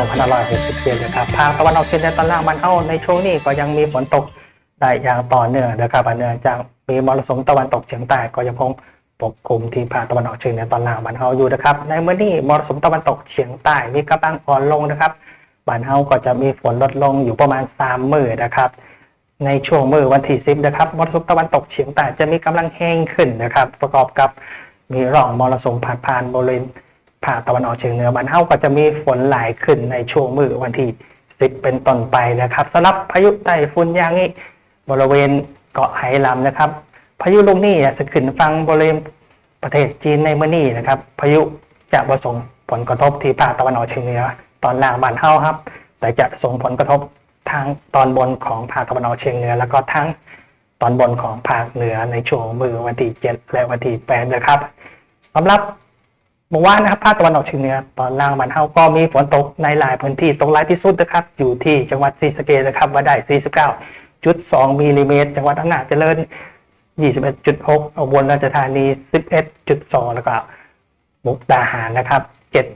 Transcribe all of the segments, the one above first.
อน2567นะครับภาคตะวันออกเฉียงเหนือตอนล่างมันเข้าในช่วงนี้ก็ยังมีฝนตกได้อย่างต่อเนื่องนะครับเนื่องจากมีมรสุมตะวันตกเฉียงใต้ก็ยังคงปกคลุมที่ภาคตะวันออกเฉียงเหนือตอนล่างมันเข้าอยู่นะครับ ในเมื่อนี้มรสุมตะวันตกเฉียงใต้มีกำลังอ่อนลงนะครับบ้านเฮาก็จะมีฝนลดลงอยู่ประมาณ3มื้อนะครับ ในช่วงมือวันที่10นะครับมรสุมตะวันตกเฉียงใต้จะมีกำลังแห้งขึ้นนะครับ ประกอบกับมีร่องมรสุมผ่านผ่านบริเวณ ภาคตะวันออกเฉียงเหนือบ้านเฮาก็จะมีฝนหลายขึ้นในช่วงมือวันที่ 10 เป็นต้นไปนะครับสำหรับพายุไต้ฝุ่นยางนี้บริเวณเกาะไหหลำนะครับ พายุลูกนี้จะขึ้นฟังบริเวณประเทศจีนในเมื่อนี้นะครับ พายุจะประสงผลกระทบที่ภาคตะวันออกเฉียงเหนือตอนล่างบ้านเฮาครับ แต่จะส่งผลกระทบทางตอนบนของภาคตะวันออกเฉียงเหนือ แล้วก็ทั้งตอนบนของภาคเหนือในช่วงมือวันที่ 7 และวันที่ 8 นะครับสำหรับ เมื่อวานนะครับภาคตะวันออกเฉียงเหนือตอนล่างบ้านเฮาก็มีฝนตกในหลายพื้นที่ตกหลายที่สุดนะครับ อยู่ที่จังหวัดศรีสะเกษนะครับว่าได้ 49.2มิลลิเมตรจังหวัดอำนาจเจริญ 21.6อุบลราชธานี 11.2 แล้วก็มุกดาหารนะครับ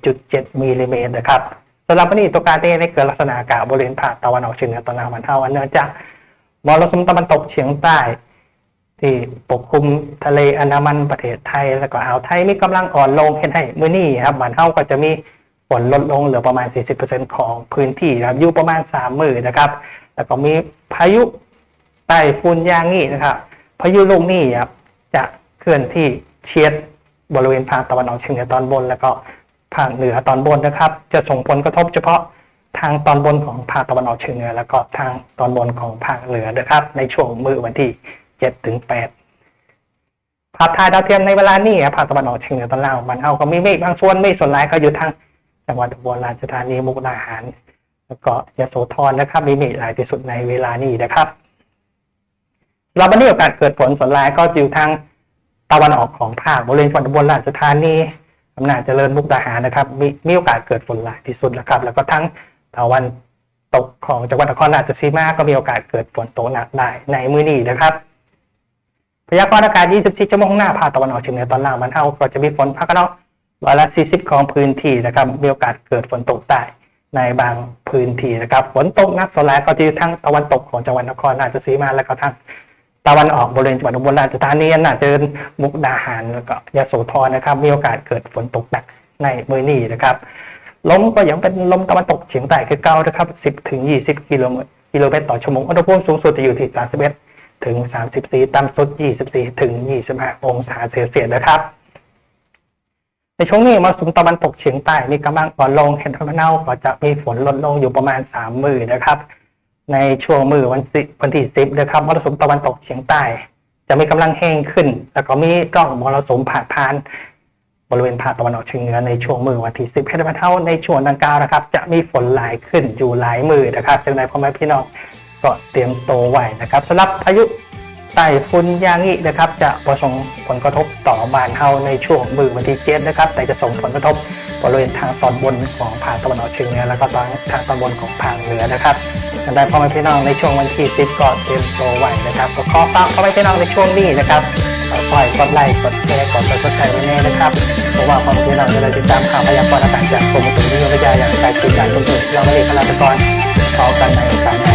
7.7มิลลิเมตรนะครับสำหรับวันนี้ตัวการเต้ได้เกิดลักษณะอากาศบริเวณภาคตะวันออกเฉียงเหนือตอนล่างมันเท่าอันเนื่องจากมรสุมตะวันตกเฉียงใต้ ที่ปกคลุมทะเลอันดามันประเทศไทย แล้วก็อ่าวไทยมีกำลังอ่อนลงเห็นให้มื้อนี้ครับมันเท่าก็จะมีฝนลดลงเหลือประมาณ 40%ของพื้นที่ครับอยู่ประมาณ 3 มื่นนะครับ แล้วก็มีพายุไต้ฝุ่นยางนี่นะครับ พายุลูกนี้ครับจะเคลื่อนที่เฉียดบริเวณภาคตะวันออกเฉียงเหนือตอนบน แล้วก็ภาคเหนือตอนบนนะครับ จะส่งผลกระทบเฉพาะทางตอนบนของภาคตะวันออกเฉียงเหนือ แล้วก็ทางตอนบนของภาคเหนือนะครับ ในช่วงมือวันที่ 7ถึง8ภาพถ่ายดาวเทียมในเวลานี้ภาคตะวันออกเฉียงเหนือตอนล่างมันเอาก็มีเมฆบางส่วนเมฆส่วนหลายก็อยู่ทางจังหวัดอุบลราชธานีมุกดาหาร แล้วก็ยโสธรนะครับ มีเมฆหลายที่สุดในเวลานี้นะครับเราบันนี้โอกาสเกิดฝนส่วนหลายก็อยู่ทางตะวันออกของภาคบริเวณจังหวัดอุบลราชธานีอำนาจเจริญมุกดาหารนะครับ มีมีโอกาสเกิดฝนหลายที่สุดนะครับ แล้วก็ทั้งตะวันตกของจังหวัดนครราชสีมาก็มีโอกาสเกิดฝนตกหนักได้ในมื้อนี้นะครับ พยากรณ์อากาศ 24 ชั่วโมงข้างหน้าภาคตะวันออกเฉียงเหนือตอนล่างมันเท่าก็จะมีฝนภาคตะวันออกร้อยละ 40 ของพื้นที่นะครับ มีโอกาสเกิดฝนตกได้ในบางพื้นที่นะครับ ฝนตกนักส่วนใหญ่ก็จะอยู่ทั้งตะวันตกของจังหวัดนครราชสีมาและก็ทางตะวันออกบริเวณจังหวัดอุบลราชธานีน่าจะเป็นมุกดาหารแล้วก็ยโสธรนะครับ มีโอกาสเกิดฝนตกหนักในมือนี้นะครับลมก็ยังเป็นลมตะวันตกเฉียงใต้คือเก่านะครับ 10 ถึง 20 กิโลเมตรกิโลเมตรต่อชั่วโมงอุณหภูมิสูงสุดจะอยู่ที่ 31 ถึง 34 ต่ำสุด 24 ถึง 25 องศาเซลเซียสนะครับ ในช่วงนี้มรสุมตะวันตกเฉียงใต้มีกำลังอ่อนลงเห็นทาเน่าก็จะมีฝนลดลงอยู่ประมาณ 3 มือนะครับ ในช่วงมือวันสิวันที่สิบนะครับมรสุมตะวันตกเฉียงใต้ จะมีกำลังแห้งขึ้น แล้วก็มีร่องมรสุมผ่านผ่านบริเวณภาคตะวันออกเฉียงเหนือในช่วงมือวันที่สิบเพชรเท่าในช่วงดังกล่าวนะครับ จะมีฝนหลายขึ้นอยู่หลายมือนะครับจังใดพ่อแม่พี่น้อง ก็เตรียมตัวไว้นะครับสำหรับพายุไต้ฝุ่นยางนี้นะครับ จะประสงผลกระทบต่อบ้านเฮาในช่วงมือวันที่เจ็ดนะครับ แต่จะส่งผลกระทบบริเวณทางตอนบนของภาคตะวันออกเฉียงเหนือแล้วก็ทางทางตอนบนของภาคเหนือนะครับกันได้พ่อแม่พี่น้องในช่วงวันที่10ก่อนเตรียมตัวไว้นะครับก็ขอฝากพ่อแม่พี่น้องในช่วงนี้นะครับคอยกดไลค์กดแชร์กดติดตามไว้แน่นะครับเพราะว่าพ่อแม่พี่น้องจะได้ติดตามข่าวพยากรณ์อากาศจากกรมอุตุนิยมวิทยาอย่างใกล้ชิดอย่างทุ่มเทเราไม่ได้พลาดกรขอกันในโอกาสหน้า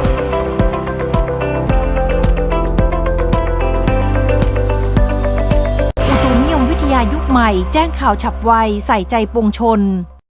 ใหม่แจ้งข่าวฉับไวใส่ใจปวงชน